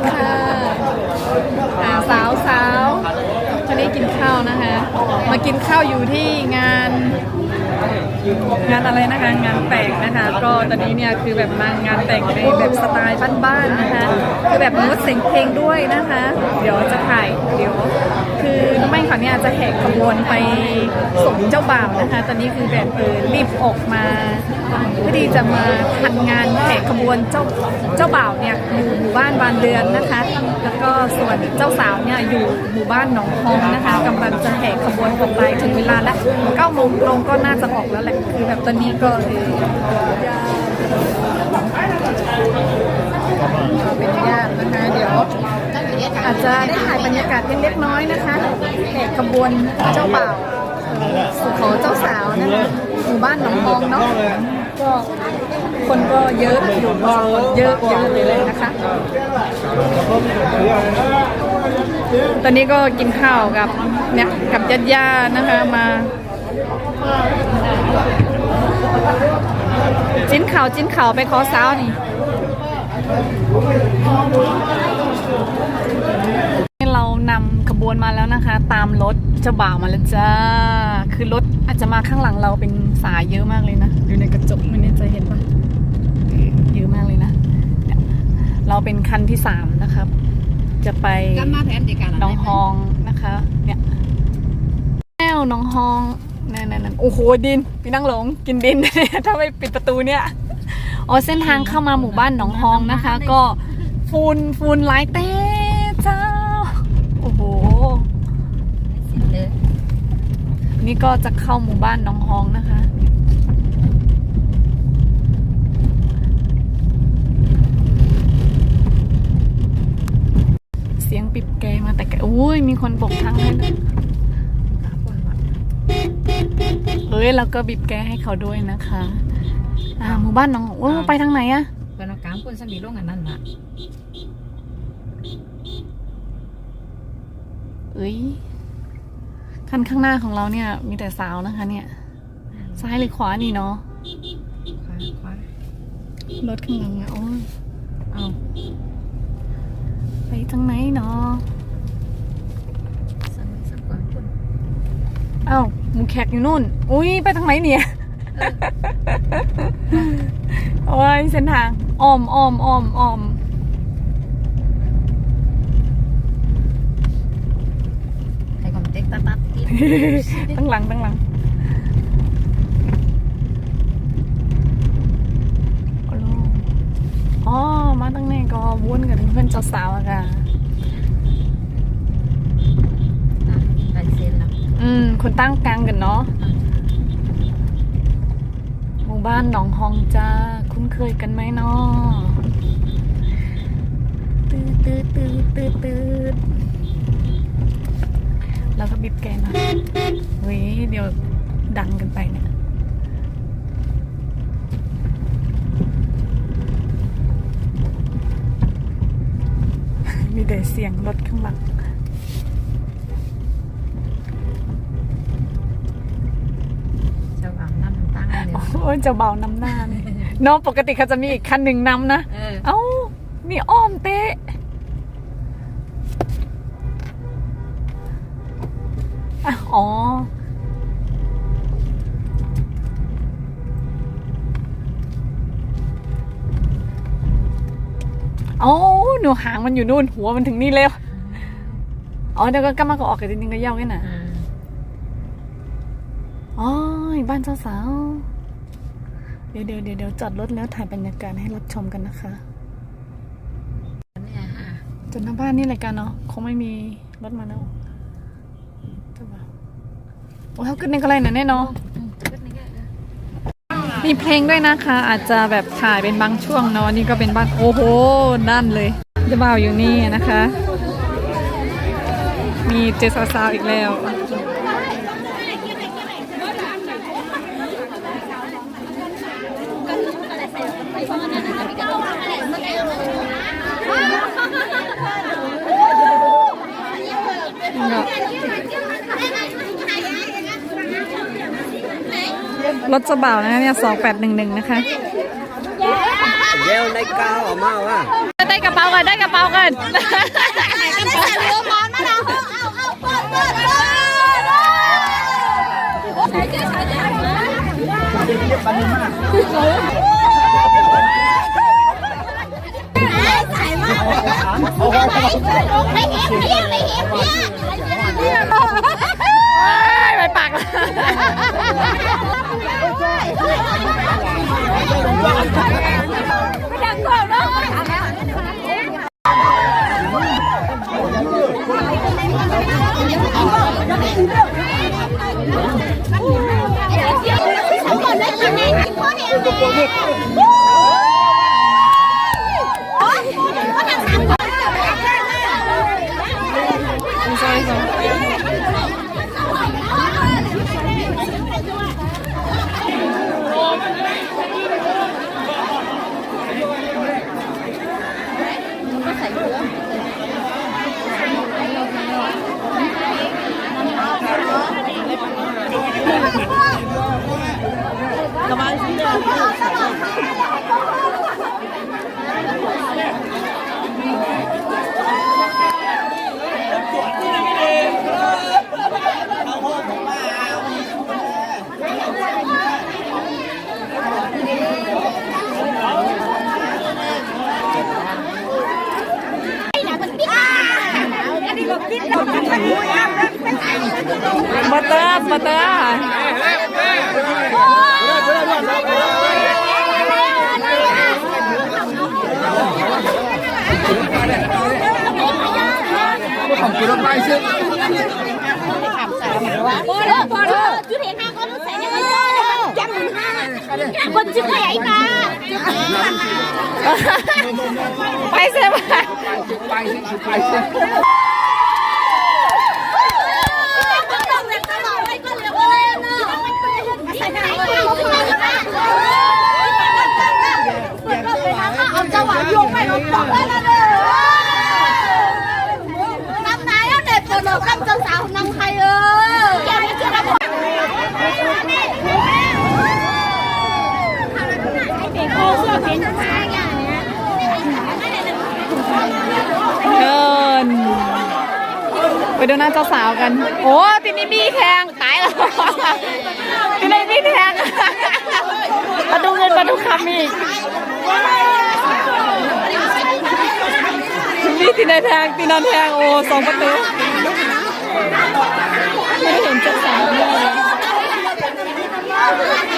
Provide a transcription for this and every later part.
ีค่ะอ่าสาวสาวตอนนี้กินข้าวนะคะ มากินข้าวอยู่ที่งาน งานอะไรนะคะงานแต่งนะคะ ก็ตอนนี้เนี่ยคือแบบมางานแต่งในแบบสไตล์บ้านๆนะคะคือแบบงดเสียงเพลงด้วยนะคะ เดี๋ยวจะถ่ายเดี๋ยว คือน้องแม่งเขาเนี่ยจะแหกขบวนไปส่งเจ้าบ่าวนะคะ ตอนนี้คือแบบเออรีบออกมาเพื่อที่จะมาทันงานแหกขบวนเจ้าเจ้าบ่าวเนี่ยอยู่หมู่บ้านบานเรือนนะคะ แล้วก็ส่วนเจ้าสาวเนี่ยอยู่หมู่บ้านหนองคองนะคะกำลังจะแหกขบวนออกไปถึงเวลาแล้ว9โมงตรงก็น่าจะออกแล้วแหละคือแบบตอนนี้ก็เออเป็นญาตินะคะเดี๋ยวอาจจะได้ถ่ายบรรยากาศเพียงเล็กน้อยนะคะแห่ขบวนเจ้าบ่าวเอ่อสู่ขอเจ้าสาวนะคะหมู่บ้านหนองมองเนาะก็คนก็เยอะอยู่เยอะเยอะเลยนะคะ ตอนนี้ก็กินข้าวกับเนี่ยกับญาติญาติๆนะคะมา จิ้นข่าวจิ้นข่าวไปขอสาวนี่ เรานำขบวนมาแล้วนะคะ ตามรถเจ้าบ่าวมาแล้วจ้า คือรถอาจจะมาข้างหลังเราเป็นสายเยอะมากเลยนะอยู่ในกระจกไม่แน่ใจเห็นปะเยอะมากเลยนะเนี่ยเราเป็นคันที่สามนะครับ จะไปกันมาแผนเดียวกันหน้องฮองนะคะ เนี่ยแก้วหน้องฮอง นั่นนั่นนั่นโอ้โหดิน พี่นั่งหลงกินดิน ถ้าไม่ปิดประตูเนี่ยอ๋อเส้นทางเข้ามาหมู่บ้านหนองฮองนะคะ ก็ฟูนฟูนหลายเต้เจ้า โอ้โหเลยนี่ก็จะเข้าหมู่บ้านหนองฮองนะคะ เสียงปิบแกมาแต่ไกลอุ้ยมีคนโบกทางให้ด้วยเอ้ ยเราก็บีบแกให้เขาด้วยนะคะอ่าหมู่บ้านหนองโอ้ยไปทางไหนอะเป็นกลางคนสมีลงอันนั้นละเอ้ยคันข้างหน้าของเราเนี่ย มีแต่สาวนะคะเนี่ย ซ้ายหรือขวานี่เนาะขวาขวารถข้างหลังอะโอ้ยเอาไปทางไหนเนาะสักสักกว่าคนเอ้าห มูแขกอยู่นู่น อุ้ยไปทางไหนเนี่ยโอ้ยเส้นทางอ้อมอ้อมอ้อมอ้อมให้ผมเจ๊กตัดตัดติดตั้งหลังตั้งหลังโอ้โหอ๋อ มาตั้งไหนก็วนกับเพื่อนเจ้าสาวอะค่ะ ลายเซ็นละ อืม คนตั้งกลางกันเนาะหมู่บ้านหนองฮองจ้า คุ้นเคยกันไหมเนาะตืดตืดตืดตืดตืดแล้วก็บิบแกนนะเฮ้ยเดี๋ยวดังกันไปเนี่ยมีแต่เสียงรถข้างหลัง จะวางน้ำตั้งเลย โอ้ยเจะเบานำหน้าเนี่ยเน้องปกติเขาจะมีอีกคันหนึ่งนำนะ เออ เอ้ามีอ้อมเตะ อะอ๋อ โอ้หนูหางมันอยู่นู่น หัวมันถึงนี่แล้วอ๋อเดี๋ยวก็กลับมาก็ออกกันจริงๆก็เย่าแค่น่ะอ๋อบ้านเจ้าสาวเดี๋ยว เดี๋ยวเดี๋ยวเดี๋ยวจอดรถแล้วถ่ายบรรยากาศให้รับชมกันนะคะเนี่ยฮะจนหน้าบ้านนี่รายการเนาะคงไม่มีรถมาแล้วเจ้าบ่าวโอ้ยเขาขึ้นในกระไรน่ะแน่เนอนมีเพลงด้วยนะคะ อาจจะแบบถ่ายเป็นบางช่วงเนาะนี่ก็เป็นบ้านโอ้โหนั่นเลยเจ้าบ่าวอยู่นี่นะคะ มีเจอสาวๆอีกแล้ว รถเจ้าบ่าวนะคะเนี่ยสองแปดหนึ่งหนึ่งนะคะเดี๋ยวในกาวออกมาว่าได้กระเป๋ากันได้กระเป๋ากันได้ใส่เรือมอนมาแล้วเอาเอาเปิดเปิดเปิดใส่มาไม่เห็นไม่เห็นไม่เห็น ปปากดังกว่าเนาะบัตเตอร์บัตเตอร์พอแล้วพอแล้วจุดเห็นห้าก็รู้ใส่ในมื อจับมือห้าคนชื่อใหญ่ตาไปเซฟ เอาจังหวะโยงไปรถบอกได้แล้วเด้อนำนายแล้วเด็ดตัวดอกคำเจ้าสาวนำใครเออแกไม่เชื่อแล้วบอกโอ้เสื้อเป็นชายอย่างเนี้ย เดินไปดูห น้าจ้าสาวกัน โอ้ตินี่มีแทงตายแล้วตินี่มีแทงมาดูเงินมาดูคำอีกมีตินายแทงตินานแทงโอ้สองประตูไม่เห็นจ้าสาวเลย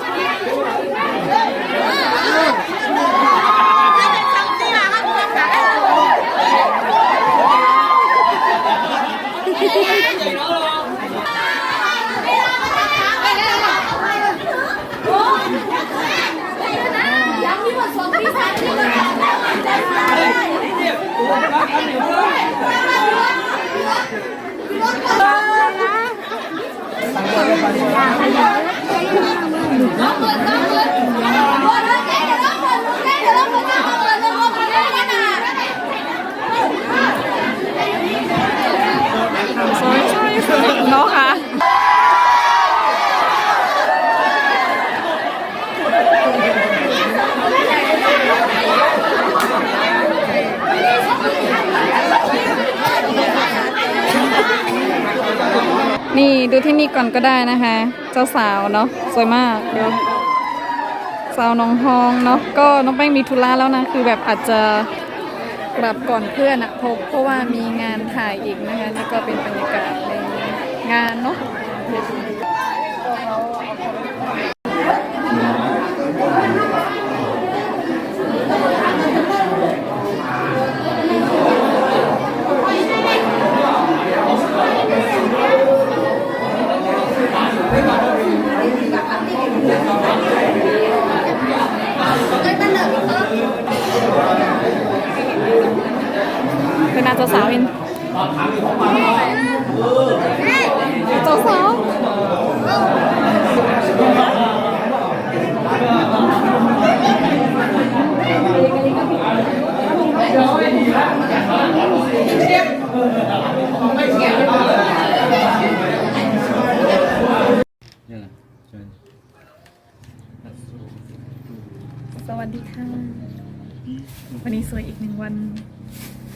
Vamos lá. ดูที่นี่ก่อนก็ได้นะคะ เจ้าสาวเนาะสวยมากเดี๋ยวสาวน้องฮองเนาะก็น้องแป้งมีธุระแล้วนะ คือแบบอาจจะกลับก่อนเพื่อนอะเพราะเพราะว่ามีงานถ่ายอีกนะคะนี่ก็เป็นบรรยากาศในงานเนาะ สาวเห็นเจ้าสาวสวัสดีค่ะ วันนี้สวยอีกหนึ่งวัน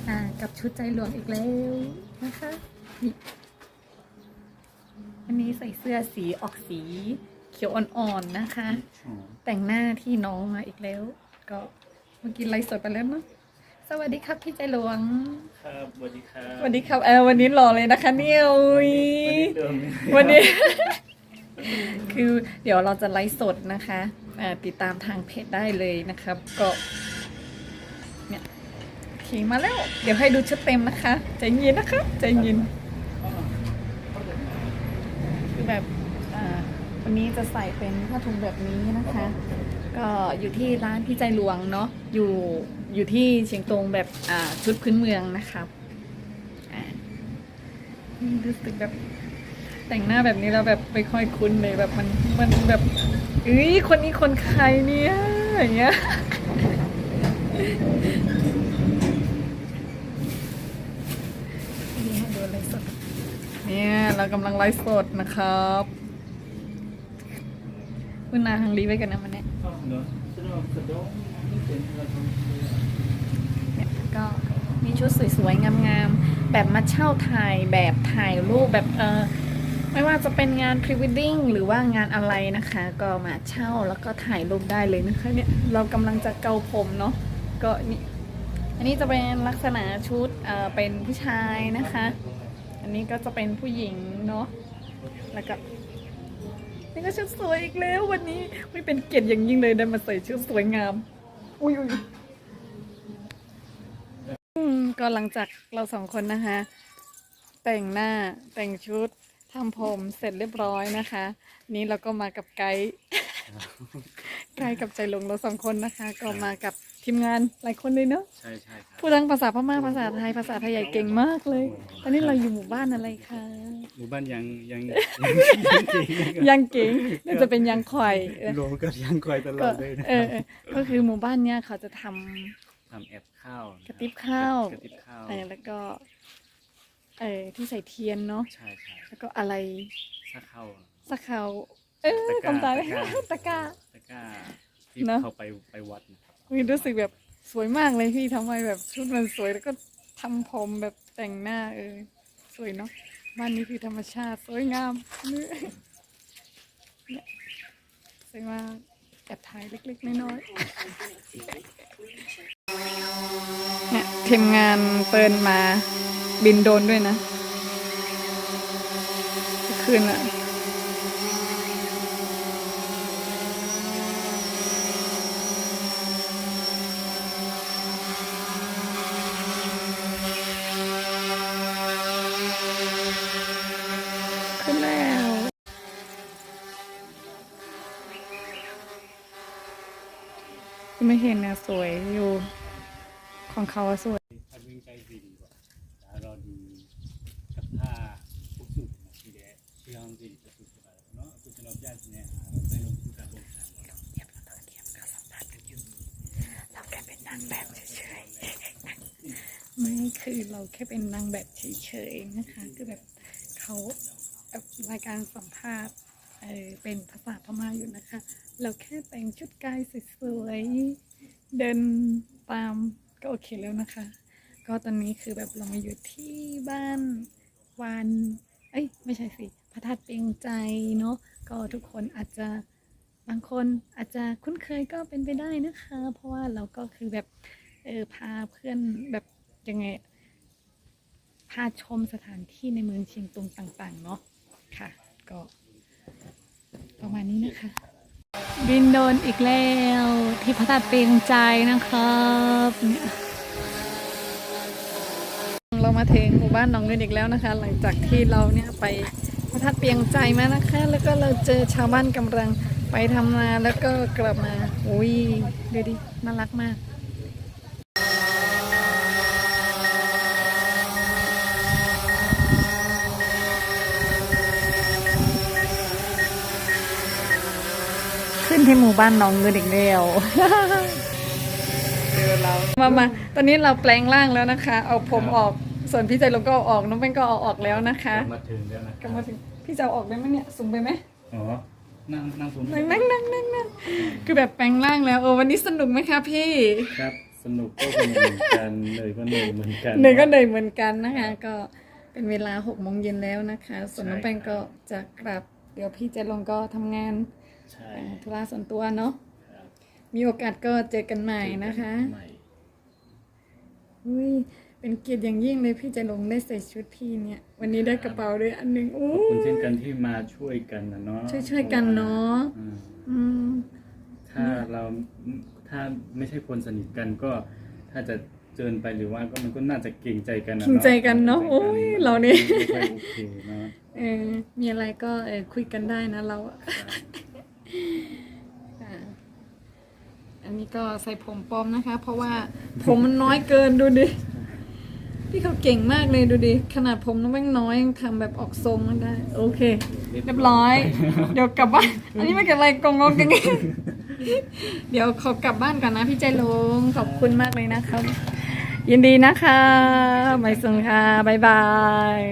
อ่ากับชุดใจหลวงอีกแล้วนะคะนี่วันนี้ใส่เสื้อสีออกสีเขียวอ่อนๆนะคะ แต่งหน้าที่น้องมาอีกแล้ว ก็เมื่อกี้ไลฟ์สดไปแล้วเนาะสวัสดีครับพี่ใจหลวง ครับสวัสดีครับสวัสดีครับเออวันนี้หล่อเลยนะคะเนี่ยอุ๊ยเดิมวันนี้ คือเดี๋ยวเราจะไลฟ์สดนะคะอ่าติดตามทางเพจได้เลยนะครับ ก็เนี่ย ขี่มาแล้ว เดี๋ยวให้ดูชุดเต็มนะคะใจเย็นนะคะใจเย็นคือแบบวันนี้จะใส่เป็นผ้าถุงแบบนี้นะคะ ก็อยู่ที่ร้านพี่ใจหลวงเนาะอยู่อยู่ที่เชียงตงแบบชุดพื้นเมืองนะครับอ่รู้สึกแบบแต่งหน้าแบบนี้แล้วแบบไม่ค่อยคุ้นเลยแบบมันมันแบบเอ้ยคนนี้คนใครเนี่ยอย่างเงี้ย นี่ให้ดูไลฟ์สดเนี่ยเรากำลังไลฟ์สดนะครับคุณนาฮังรีไว้กันนะมันเนี่ยเนี่ยก็มีชุดสวยๆงามๆแบบมาเช่าถ่ายแบบถ่ายรูปแบบเออไม่ว่าจะเป็นงานพรี w วดดิ้งหรือว่างานอะไรนะคะ ก็มาเช่าแล้วก็ถ่ายรูปได้เลยนะคะเนี่ยเรากำลังจะเกาผมเนาะก็นี่อันนี้จะเป็นลักษณะชุดเออเป็นผู้ชายนะคะ อันนี้ก็จะเป็นผู้หญิงเนาะแล้วก็นี่ก็ชุดสวยอีกแล้ววันนี้ไม่เป็นเกียรติอย่างยิ่งเลยได้มาใส่ชุดสวยงาม อุ้ยอุ้ยก็หลังจากเราสองคนนะคะ แต่งหน้าแต่งชุดทำผมเสร็จเรียบร้อยนะคะ นี้เราก็มากับไกด์ ไกด์กับใจหลงเราสองคนนะคะ ก็มากับทีมงานหลายคนเลยเนาะใช่ใช่ครับพูดทั้งภาษาพม่าภาษาไทยภาษาไทยใหญ่เก่งมากเลย ตอนนี้เราอยู่หมู่บ้านอะไรคะหมู่บ้านยังยังยังเก่งน่าจะเป็นยังคอยเออรวมก็ยังคอยตลก็อดเลยนะเออเออก็คือหมู่บ้านเนี้ยเขาจะทำทำแอปข้าวกระติบข้าวกระติบข้าวเออแล้วก็เออที่ใส่เทียนเนาะใช่ใช่แล้วก็อะไรสักข้าวสักเขา เออตะกร้าคำตายตะกร้า ตะกร้า ตะกร้าที่เนอะ เขาไปไปวัดนะครับมีรู้สึกแบบสวยมากเลยพี่ทำไมแบบชุดมันสวยแล้วก็ทำผมแบบแต่งหน้าเออสวยเนาะบ้านนี้คือธรรมชาติสวยงามเนี่ยเนี่ยสวยมากแอบถ่ายเล็ก ๆ น้อยๆเนี่ยทีมงานเปินมาบินโดรนด้วยนะเมื่อคืนอะ ขึ้นแล้ว ไม่เห็นนะสวยอยู่ของเขาอะสวยถ้าวิ่งใจดีดีกว่าแต่เราดูกับผ้าทุกสุดนะที่เดะที่ห้องดีจะสุดกว่าเนาะคุณจะรับญาติเนี่ยไปลงทุนการบริหารเราแค่เป็นนางแบบเฉยๆไม่คือเราแค่เป็นนางแบบเฉยๆนะคะคือแบบเขาแบบรายการสัมภาษณ์ เเป็นภาษาพม่าอยู่นะคะ เราแค่แต่งชุดกายสวยๆเดินตามก็โอเคแล้วนะคะ ก็ตอนนี้คือแบบเรามาอยู่ที่บ้านวานเอ้ยไม่ใช่สิพระธาตุเปียงใจเนาะก็ทุกคนอาจจะบางคนอาจจะคุ้นเคยก็เป็นไปได้นะคะ เพราะว่าเราก็คือแบบเออพาเพื่อนแบบยังไงพาชมสถานที่ในเมืองเชียงตุงต่าง ๆ เนาะค่ะ ก็ ประมาณนี้นะคะ บินโดนอีกแล้วที่พระธาตุเปียงใจนะครับเนี่ยเรามาถึงหมู่บ้านหนองเงินอีกแล้วนะคะ หลังจากที่เราเนี่ยไปพระธาตุเปียงใจมานะคะ แล้วก็เราเจอชาวบ้านกำลังไปทำนาแล้วก็กลับมาอุ้ยดูดิน่ารักมาก ที่หมู่บ้านหน้องเงินอีกแล้วเดี๋ยวเรามามาตอนนี้เราแปลงร่างแล้วนะคะ เอาผมออก ส่วนพี่ใจลงก็เอาออก น้องเป็นก็เอาออกแล้วนะคะมาถึงแล้วนะกลับมาถึง พี่จะเอาออกได้ไหมเนี่ย สูงไปไหมอ๋อ นั่งนั่งสูงนั่งนั่งนั่งนั่งนั่งคือแบบแปลงร่างแล้วโอ้วันนี้สนุกไหมคะพี่ ครับสสนุกก็สนุกเหมือนกัน เหนื่อยก็เหนื่อยเหมือนกัน เหนื่อยก็เหนื่อยเหมือนกันนะคะ ก็เป็นเวลาหกโมงเย็นแล้วนะคะ ส่วนน้องใช่แป้งก็จะกลับ เดี๋ยวพี่จะลงก็ทำงาน ใช่อ่าธุระส่วนตัวเนาะครับมีโอกาสก็เจอกันใหม่นะคะ ใหม่ อุ้ยเป็นเกียรติอย่างยิ่งเลยพี่จะลงได้ใส่ชุดพี่เนี่ย วันนี้ได้กระเป๋าด้วยอันหนึ่งอู้ ขอบคุณเช่นกันที่มาช่วยกันนะเนาะช่วยช่วยๆกันเนาะ อืมอืม ถ้าเราถ้าไม่ใช่คนสนิทกันก็ ถ้าจะเจินไปหรือว่าก็มันก็น่าจะเกรงใจกันนะคิงใจกันเนาะโอ้ยเราเนี่ยไม่ค่อยโอเคเนาะเออมีอะไรก็เออคุยกันได้นะเราอะอ่า อันนี้ก็ใส่ผมปลอมนะคะ เพราะว่าผมมันน้อยเกินดูดิ พี่เขาเก่งมากเลยดูดิ ขนาดผมน้องแม่งน้อยยังทำแบบออกทรงมันได้ โอเค เรียบร้อย เดี๋ยวกลับบ้าน อันนี้ไม่เกิดอะไรกงงกันเดี๋ยวขอกลับบ้านก่อนนะพี่ใจลง ขอบคุณมากเลยนะครับ ยินดีนะคะ ไปส่งค่ะ บ๊ายบาย